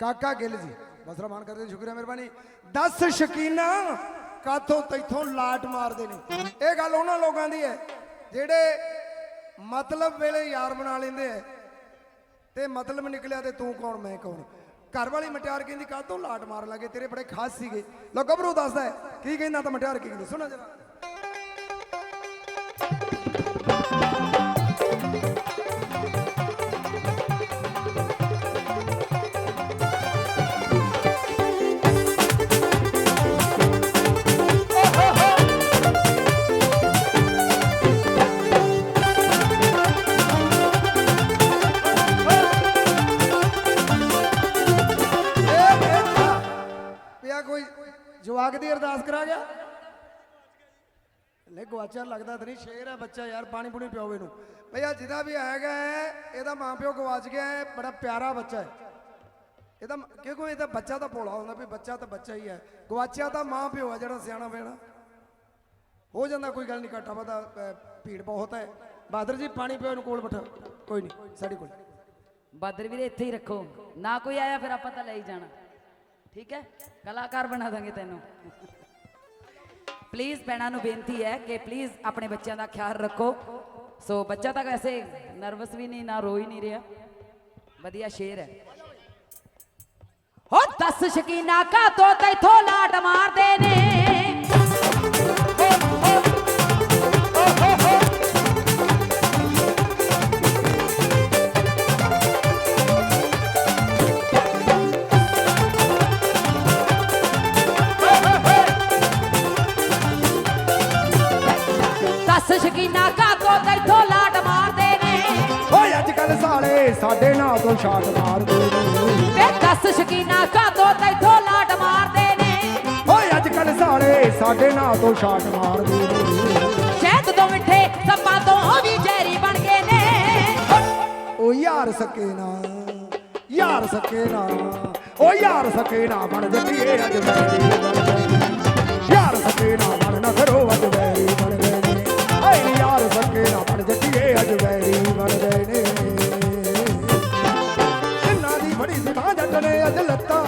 ਕਾਕਾ ਗਿੱਲ ਜੀ। ਬਸਰਾ ਮਾਨ ਕਰਦੇ ਸ਼ੁਕਰੀਆ ਮਿਹਰਬਾਨੀ। 10 ਸ਼ਕੀਨਾ ਕਾਥੋਂ ਤੈਥੋਂ ਲਾਟ ਮਾਰਦੇ ਨੇ। ਇਹ ਗੱਲ ਉਹਨਾਂ ਲੋਕਾਂ ਦੀ ਹੈ, ਜਿਹੜੇ ਮਤਲਬ ਵੇਲੇ ਯਾਰ ਬਣਾ ਲੈਂਦੇ ਐ ਤੇ ਮਤਲਬ ਨਿਕਲਿਆ ਤੇ ਤੂੰ ਕੌਣ, ਮੈਂ ਕੌਣ? ਘਰ ਵਾਲੀ ਮਟਿਆਰ ਕਹਿੰਦੀ, ਕਾਹਤੋਂ ਲਾਟ ਮਾਰ ਲਾਗੇ? ਤੇਰੇ ਬੜੇ ਖਾਸ ਸੀਗੇ। ਲੋ ਗੱਭਰੂ ਦੱਸਦਾ ਕੀ ਕਹਿੰਦਾ ਤਾਂ ਮਟਿਆਰ ਕੀ ਕਹਿੰਦੀ? ਸੁਣੋ ਜਰਾ। ਜਵਾਕ ਦੀ ਅਰਦਾਸ ਕਰਾ ਗਿਆ। ਲੈ ਗਵਾਚਾ ਲੱਗਦਾ ਤੇ ਸ਼ੇਰ ਹੈ ਬੱਚਾ ਯਾਰ, ਪਾਣੀ ਪੂਣੀ ਪਿਓ ਇਹਨੂੰ। ਭਈਆ ਜਿਹਦਾ ਵੀ ਹੈਗਾ ਇਹਦਾ ਮਾਂ ਪਿਓ ਗਵਾਚ ਗਿਆ ਹੈ, ਬੜਾ ਪਿਆਰਾ ਬੱਚਾ ਹੈ। ਇਹਦਾ ਕਿਉਂਕਿ ਇਹਦਾ ਬੱਚਾ ਤਾਂ ਭੋਲਾ ਹੁੰਦਾ, ਵੀ ਬੱਚਾ ਤਾਂ ਬੱਚਾ ਹੀ ਹੈ। ਗਵਾਚਿਆ ਤਾਂ ਮਾਂ ਪਿਓ ਹੈ ਜਿਹੜਾ ਸਿਆਣਾ ਪੈਣਾ ਹੋ ਜਾਂਦਾ, ਕੋਈ ਗੱਲ ਨਹੀਂ, ਘਾਟਾ ਪਤਾ ਭੀੜ ਬਹੁਤ ਹੈ। ਬਹਾਦਰ ਜੀ, ਪਾਣੀ ਪਿਓ ਇਹਨੂੰ ਕੋਲ ਬਿਠਾ। ਕੋਈ ਨਹੀਂ, ਸਾਡੇ ਕੋਲ। ਬਾਦਰ ਵੀਰੇ, ਇੱਥੇ ਹੀ ਰੱਖੋ। ਨਾ ਕੋਈ ਆਇਆ, ਫਿਰ ਆਪਾਂ ਤਾਂ ਲੈ ਹੀ ਜਾਣਾ। ਠੀਕ ਹੈ? ਕਲਾਕਾਰ ਬਣਾ ਦਾਂਗੇ ਤੈਨੂੰ। ਪਲੀਜ਼ ਭੈਣਾਂ ਨੂੰ ਬੇਨਤੀ ਹੈ ਕਿ ਪਲੀਜ਼ ਆਪਣੇ ਬੱਚਿਆਂ ਦਾ ਖਿਆਲ ਰੱਖੋ। ਸੋ ਬੱਚਾ ਤਾਂ ਵੈਸੇ ਨਰਵਸ ਵੀ ਨਹੀਂ, ਨਾ ਰੋ ਹੀ ਨਹੀਂ ਰਿਹਾ। ਵਧੀਆ ਸ਼ੇਰ ਹੈ। ਹੋ, ਦਸ ਸ਼ਕੀਨਾ ਕਾ ਤੋ ਤੈਥੋਂ ਲਾਟ ਮਾਰਦੇ ਸ਼ਕੀਨਾ ਕਾ ਤੋ ਤੈਥੋਂ ਲਾਟ ਮਾਰਦੇ ਨੇ। ਓਏ ਅੱਜ ਕੱਲ ਸਾਲੇ ਸਾਡੇ ਨਾਂ ਤੋਂ ਛਾਟ ਮਾਰਦੇ ਨੇ। ਵੇ ਦਸ ਸ਼ਕੀਨਾ ਕਾ ਤੋ ਤੈਥੋਂ ਲਾਟ ਮਾਰਦੇ ਨੇ? ਓਏ ਅੱਜ ਕੱਲ ਸਾਲੇ ਸਾਡੇ ਨਾਂ ਤੋਂ ਛਾਟ ਮਾਰਦੇ ਨੇ। ਸ਼ਹਿਦ ਤੋਂ ਮਿੱਠੇ ਸੱਪਾਂ ਤੋਂ ਵੀ ਜ਼ਹਿਰੀ ਬਣ ਗਏ ਨੇ। ਓ ਯਾਰ ਸਕੇ ਨਾ ਯਾਰ ਸਕੇ ਨਾ ਓ ਯਾਰ ਸਕੇ ਨਾ ਬਣ ਜੱਟੀਏ ਅੱਜ ਨੇ। ਯਾਰ ਸਕੇ ਨਾ ਬਣ ਨਾ ਕਰੋ। ਅੱਜ ਵੈਰੀ ਬਣ ਗਏ ਨੇ। ਜਿੰਨਾ ਦੀ ਬੜੀ ਸੀ ਬਾਂਹ ਜੱਟ ਨੇ ਅੱਜ ਲੱਤਾਂ।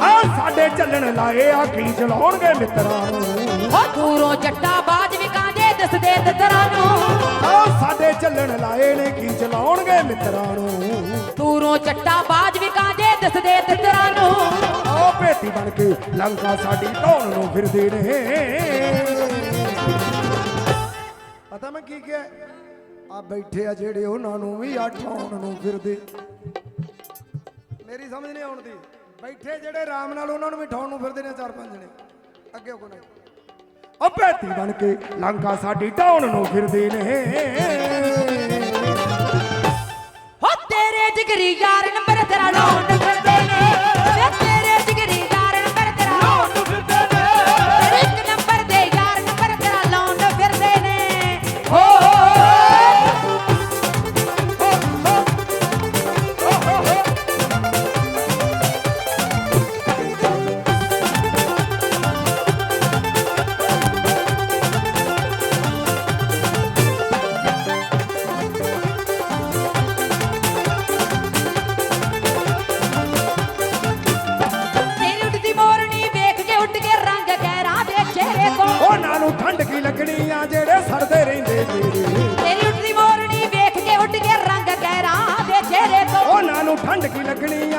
ਆ ਸਾਡੇ ਚੱਲਣ ਲਾਏ ਆ ਕੀ ਚਲਾਉਣਗੇ ਮਿੱਤਰਾਂ ਨੂੰ? ਹੋ ਦੂਰੋਂ ਜੱਟਾ ਬਾਜ ਵੀ ਕਾਂਜੇ ਦਿਸਦੇ ਤਤਰਾਂ ਨੂੰ। ਚੱਲਣ ਲਾਏ ਨੇ ਕੀ ਚਲਾਉਣਗੇ ਮਿੱਤਰਾਂ ਨੂੰ? ਦੂਰੋਂ ਜੱਟਾ ਬਾਜ ਵੀ ਕਾਂਜੇ ਦਿਸਦੇ ਤਤਰਾਂ ਨੂੰ। ਆ ਭੇਤੀ ਬਣ ਕੇ ਲੰਕਾ ਸਾਡੀ ਧੌਣ ਨੂੰ ਫਿਰਦੇ ਨੇ। ਪਤਾ ਮੈਂ ਕੀ ਕਿਹਾ? ਆ ਬੈਠੇ ਆ ਜਿਹੜੇ ਉਹਨਾਂ ਨੂੰ ਵੀ ਆ ਠਾਉਣ ਨੂੰ ਫਿਰਦੇ। ਮੇਰੀ ਸਮਝ ਨਹੀਂ ਆਉਣਦੀ ਬੈਠੇ ਜਿਹੜੇ ਆਰਾਮ ਨਾਲ ਉਹਨਾਂ ਨੂੰ ਵੀ ਠਾਉਣ ਨੂੰ ਫਿਰਦੇ ਨੇ ਚਾਰ ਪੰਜ ਜਣੇ। ਅੱਗੇ ਕੋ ਨਹੀਂ ਉਹ ਭੇਤੀ ਬਣ ਕੇ ਲੰਕਾ ਸਾਡੀ ਧੌਣ ਨੂੰ ਫਿਰਦੇ ਨੇ। ਹੋ ਤੇਰੇ ਜਿਗਰੀ ਯਾਰ ਨੰਬਰ ਤੇਰਾ ਲਾਉਣ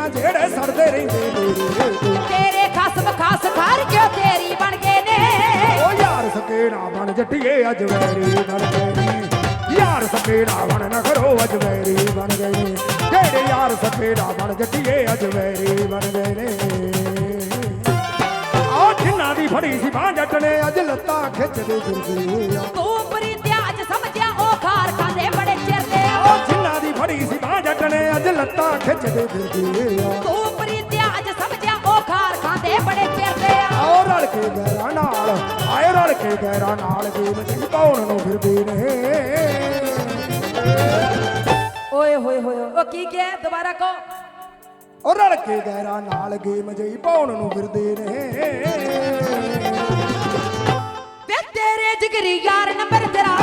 ਆ ਜਿਹੜੇ ਸੜਦੇ ਰਹਿੰਦੇ ਤੇਰੇ ਤੇਰੇ ਖਸਮ ਖਸ ਖਰ ਕਿਉਂ ਤੇਰੀ ਬਣ ਗਏ ਨੇ। ਓ ਯਾਰ ਸਕੇੜਾ ਬਣ ਜੱਟੀਏ ਅੱਜ ਵੈਰੀ ਬਣ ਗਏ ਨੇ। ਯਾਰ ਸਕੇੜਾ ਬਣ ਨਾ ਕਰੋ ਅੱਜ ਵੈਰੀ ਬਣ ਗਏ ਨੇ। ਜਿਹੜੇ ਯਾਰ ਸਕੇੜਾ ਬਣ ਜੱਟੀਏ ਅੱਜ ਵੈਰੀ ਬਣ ਗਏ ਨੇ। ਆ ਜਿੰਨਾ ਦੀ ਫੜੀ ਸੀ ਬਾਂਹ ਜੱਟ ਨੇ ਅੱਜ ਲੱਤਾਂ ਖਿੱਚਦੇ ਫਿਰਦੇ ਆ ਤੂੰ ਪ੍ਰੀਤਿਆ ਤਾਂ ਖਿੱਚਦੇ ਫਿਰਦੇ ਆ। ਤੂੰ ਪ੍ਰੀਤਿਆ ਅੱਜ ਸਮਝਿਆ ਉਹ ਖਾਰ ਖਾਂਦੇ ਬੜੇ ਫਿਰਦੇ ਆ। ਆਓ ਰਲ ਕੇ ਗੈਰਾਂ ਨਾਲ ਆਏ ਰਲ ਕੇ ਗੈਰਾਂ ਨਾਲ ਗੇਮ ਚ ਪਾਉਣ ਨੂੰ ਫਿਰਦੇ ਨੇ। ਓਏ ਹੋਏ ਹੋਏ ਉਹ ਕੀ ਕਿਹਾ ਦੁਬਾਰਾ ਕਹੋ? ਉਹ ਰਲ ਕੇ ਗੈਰਾਂ ਨਾਲ ਗੇਮ ਜਈ ਪਾਉਣ ਨੂੰ ਫਿਰਦੇ ਨੇ। ਵੇ ਤੇਰੇ ਜਿਗਰੀ ਯਾਰ ਨੰਬਰ ਤੇਰਾ